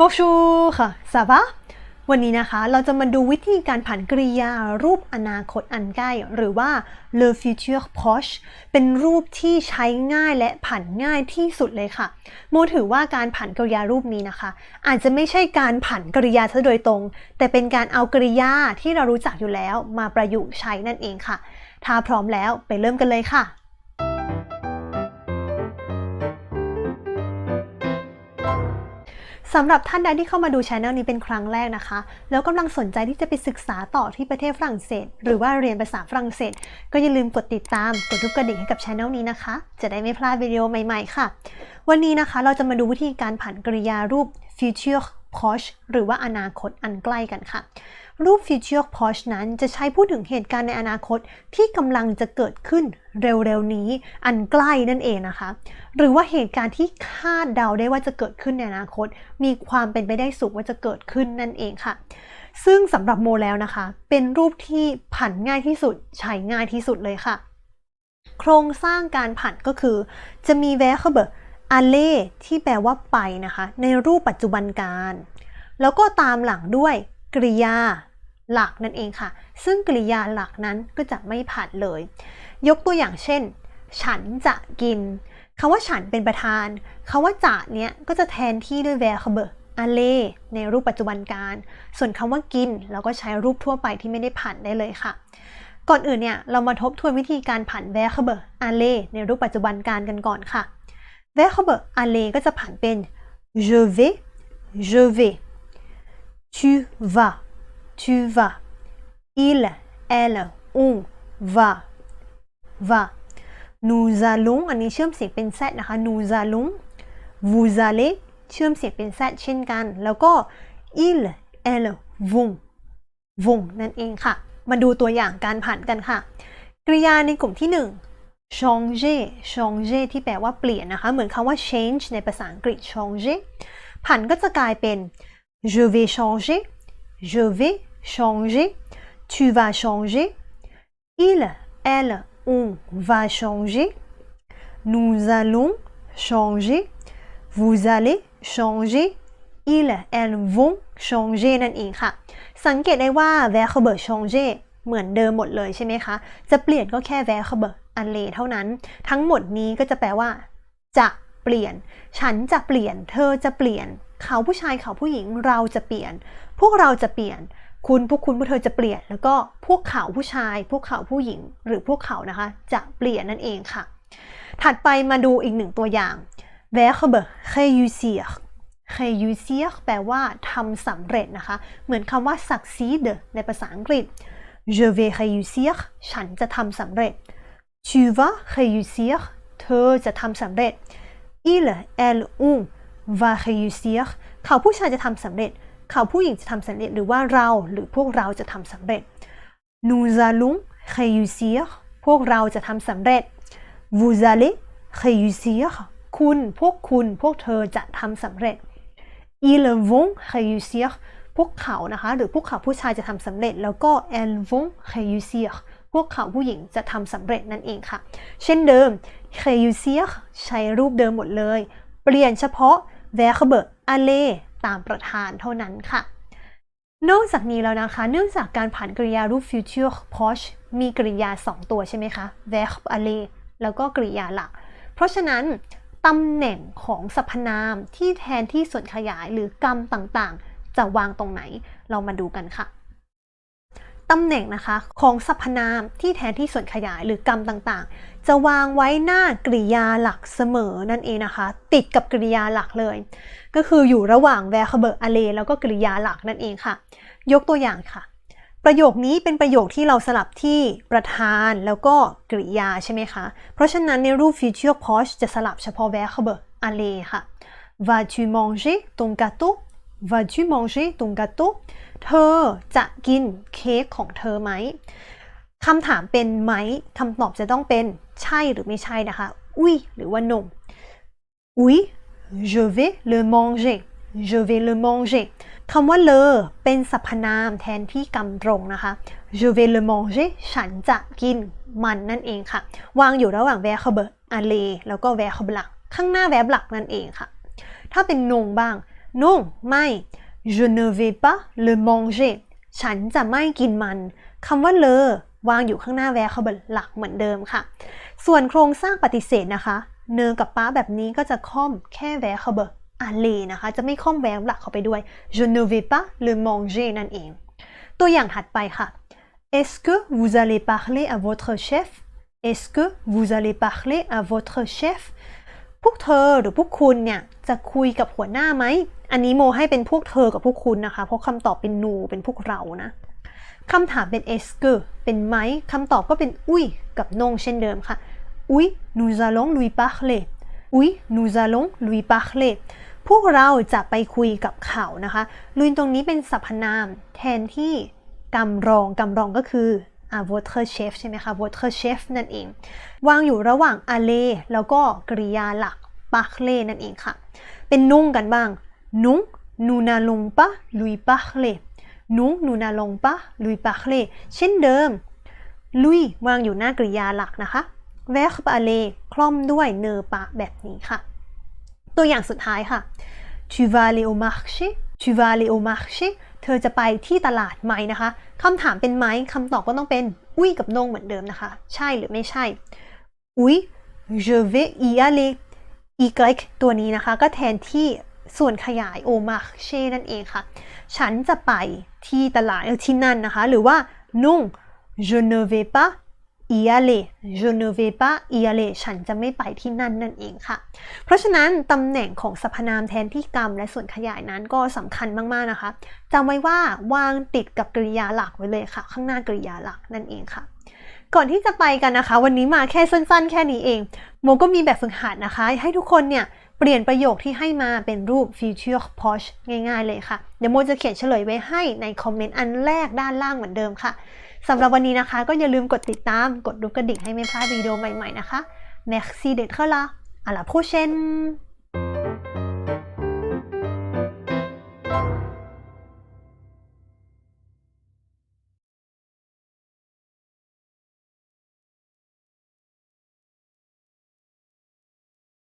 Bonjour ค่ะ ça va วันนี้นะคะ เราจะมาดูวิธีการผันกริยารูปอนาคตอันใกล้ หรือว่า le futur proche เป็นรูปที่ใช้ง่ายและผันง่ายที่สุดเลยค่ะ โมถือว่าการผันกริยารูปนี้นะคะ อาจจะไม่ใช่การผันกริยาซะโดยตรง แต่เป็นการเอากริยาที่เรารู้จักอยู่แล้วมาประยุกต์ใช้นั่นเองค่ะ ถ้าพร้อมแล้วไปเริ่มกันเลยค่ะ สำหรับท่านใดที่เข้ามาดูช anel นี้เป็นครั้งแรกนะคะ แล้วกำลังสนใจที่จะไปศึกษาต่อที่ประเทศฝรั่งเศส หรือว่าเรียนภาษาฝรั่งเศส ก็อย่าลืมกดติดตามกดรูปกระดิ่งให้กับช anel นี้นะคะ จะได้ไม่พลาดวิดีโอใหม่ๆค่ะ วันนี้นะคะเราจะมาดูวิธีการผันกริยารูป future proche หรือว่าอนาคตอันใกล้กันค่ะ รูป future proche นั้นจะใช้พูดถึงเหตุการณ์ในอนาคตที่กำลังจะเกิดขึ้นเร็วๆนี้อันใกล้นั่นเองนะคะ หรือว่าเหตุการณ์ที่คาดเดาได้ว่าจะเกิดขึ้นในอนาคต มีความเป็นไปได้สูงว่าจะเกิดขึ้นนั่นเองค่ะซึ่งสำหรับโมแล้วนะคะ เป็นรูปที่ผันง่ายที่สุด ใช้ง่ายที่สุดเลยค่ะ โครงสร้างการผันก็คือ จะมี verb aller ที่แปลว่าไปนะคะ ในรูปปัจจุบันการ แล้วก็ตามหลังด้วยกริยาหลักนั่นเองค่ะ ซึ่งกริยาหลักนั้นก็จะไม่ผันเลย ยกตัวอย่างเช่น ฉันจะกินคำว่าฉันเป็นประธานคำว่าจะเนี้ยก็จะแทนที่ด้วย verb aller ในรูปปัจจุบันการ ส่วนคำว่ากิน เราก็ใช้รูปทั่วไปที่ไม่ได้ผันได้เลยค่ะ ก่อนอื่นเนี่ยเรามาทบทวนวิธีการผัน verb aller ในรูปปัจจุบันการกันก่อนค่ะ verbe aller ก็จะผันเป็น je vais je vais tu vas tu vas il elle on va va nous allons อันนี้เชื่อมเสียงเป็น z นะคะ nous allons vous allez เชื่อมเสียงเป็น z เช่นกัน แล้วก็ il elle vont vont นั่นเองค่ะ มาดูตัวอย่างการผันกันค่ะ กริยาในกลุ่มที่ 1 changer changer ที่แปลว่าเปลี่ยนนะคะ เหมือนคำว่า change ในภาษาอังกฤษ changer ผันก็จะกลายเป็น je vais changer je vais changer tu vas changer il elle on va changer nous allons changer vous allez changer il elles vont changer นั่นเองค่ะ สังเกตได้ว่า verb changer เหมือนเดิมหมดเลยใช่ไหมคะ จะเปลี่ยนก็แค่ verb aller เท่านั้น ทั้งหมดนี้ก็จะแปลว่า จะเปลี่ยน ฉันจะเปลี่ยน เธอจะเปลี่ยน เขาผู้ชายเขาผู้หญิงเราจะเปลี่ยน พวกเราจะเปลี่ยน คุณพวกคุณพวกเธอจะเปลี่ยน แล้วก็พวกเขาผู้ชาย พวกเขาผู้หญิง หรือพวกเขานะคะ จะเปลี่ยนนั่นเองค่ะ ถัดไปมาดูอีกหนึ่งตัวอย่าง verb réussir réussir แปลว่าทำสำเร็จนะคะ เหมือนคำว่า succeed ในภาษาอังกฤษ je vais réussir ฉันจะทำสำเร็จ tu vas réussir เธอจะทำสำเร็จ il elle on va réussir เขาผู้ชายจะทำสำเร็จ เขาผู้หญิงจะทำสำเร็จ หรือว่าเราหรือพวกเราจะทำสำเร็จ nous allons réussir พวกเราจะทำสำเร็จ vous allez réussir คุณ พวกคุณ พวกเธอจะทำสำเร็จ ils vont réussir พวกเขานะคะ หรือพวกเขาผู้ชายจะทำสำเร็จ แล้วก็ elles vont réussir พวกเขาผู้หญิงจะทำสำเร็จนั่นเองค่ะ เช่นเดิม réussir ใช้รูปเดิมหมดเลย เปลี่ยนเฉพาะ verb aller ตามประธานเท่านั้นค่ะ นอกจากนี้แล้วนะคะ เนื่องจากการผ่านกริยารูป future proche มีกริยา 2 ตัวใช่ไหมคะ verb a l l e แล้วก็กริยาหลัก เพราะฉะนั้นตำแหน่งของสรรพนามที่แทนที่ส่วนขยายหรือกรรมต่างๆ จะวางตรงไหน เรามาดูกันค่ะ ตำแหน่งนะคะของสรรพนามที่แทนที่ส่วนขยายหรือกรรมต่างๆ จะวางไว้หน้ากริยาหลักเสมอนั่นเองนะคะ ติดกับกริยาหลักเลย ก็คืออยู่ระหว่าง verb aller แล้วก็กริยาหลักนั่นเองค่ะ ยกตัวอย่างค่ะ ประโยคนี้เป็นประโยคที่เราสลับที่ประธานแล้วก็กริยาใช่ไหมคะ เพราะฉะนั้นในรูป future proche จะสลับเฉพาะ verb aller ค่ะ vas-tu manger ton gâteau vas-tu manger ton gâteau เธอจะกินเค้กของเธอไหมคำถามเป็นไหมคำตอบจะต้องเป็นใช่หรือไม่ใช่นะคะ oui หรือว่า non oui je vais le manger je vais le manger คำว่า le เป็นสรรพนามแทนที่กำตรงนะคะ je vais le manger ฉันจะกินมันนั่นเองค่ะ วางอยู่ระหว่าง verb aller แล้วก็ verb หลักข้างหน้า verb หลักนั่นเองค่ะ ถ้าเป็น non บ้าง non ไม่ je ne vais pas le manger ฉันจะไม่กินมันคำว่าเลอวางอยู่ข้างหน้าแวร์คาเบหลักเหมือนเดิมค่ะ ส่วนโครงสร้างปฏิเสธนะคะเนอกับป้าแบบนี้ก็จะค่อมแค่แวร์คาเบอาเลนะคะ จะไม่ค่อมแวร์หลักเข้าไปด้วย je ne vais pas le manger นั่นเอง ตัวอย่างถัดไปค่ะ est-ce que vous allez parler à votre chef est-ce que vous allez parler à votre chef พวกเธอหรือพวกคุณเนี่ยจะคุยกับหัวหน้าไหม อันนี้โมให้เป็นพวกเธอกับพวกคุณนะคะ เพราะคำตอบเป็นนูเป็นพวกเรานะคำถามเป็น est-ce que เป็นไหมคำตอบก็เป็นอุ้ยกับนงเช่นเดิมค่ะ oui nous allons lui parler oui nous allons lui parler พวกเราจะไปคุยกับเขานะคะลุยตรงนี้เป็นสรรพนามแทนที่กำรองกำรองก็คืออ่า votre chef ใช่ไหมคะ votre chef นั่นเอง วางอยู่ระหว่าง a l l e แล้วก็กริยาหลัก parler นั่นเองค่ะ เป็นนุ่งกันบ้าง นุ่ง nous n'allons pas lui parler นุ่ง nous n'allons pas lui parler เช่นเดิม lui วางอยู่หน้ากริยาหลักนะคะ verb aller คล่อมด้วยเนอปะแบบนี้ค่ะ ตัวอย่างสุดท้ายค่ะ tu vas aller au marché tu vas aller au marché เธอจะไปที่ตลาดไหมนะคะคำถามเป็นไหมคำตอบก็ต้องเป็น อุ้ยกับนงเหมือนเดิมนะคะ ใช่หรือไม่ใช่ อุ้ย je vais y aller y ตัวนี้นะคะ ก็แทนที่ ส่วนขยาย au marché นั่นเองค่ะ ฉันจะไปที่ตลาดที่นั่นนะคะ หรือว่า non je ne vais pas y aller je ne vais pas y aller ฉันจะไม่ไปที่นั่นนั่นเองค่ะ เพราะฉะนั้นตำแหน่งของสรรพนามแทนที่กรรม และส่วนขยายนั้นก็สำคัญมาก ๆ นะคะจำไว้ว่าวางติดกับกริยาหลักไว้เลยค่ะ ข้างหน้ากริยาหลักนั่นเองค่ะ ก่อนที่จะไปกันนะคะ วันนี้มาแค่สั้น ๆ แค่นี้เอง โมก็มีแบบฝึกหัดนะคะ ให้ทุกคนเนี่ย เปลี่ยนประโยคที่ให้มาเป็นรูป future posh ง่ายๆเลยค่ะ เดี๋ยวโมจะเขียนเฉลยไว้ให้ในคอมเมนต์อันแรกด้านล่างเหมือนเดิมค่ะสำหรับวันนี้นะคะ ก็อย่าลืมกดติดตาม กดรูปกระดิ่งให้ไม่พลาดวิดีโอใหม่ๆนะคะ Merci d'être là à la prochaine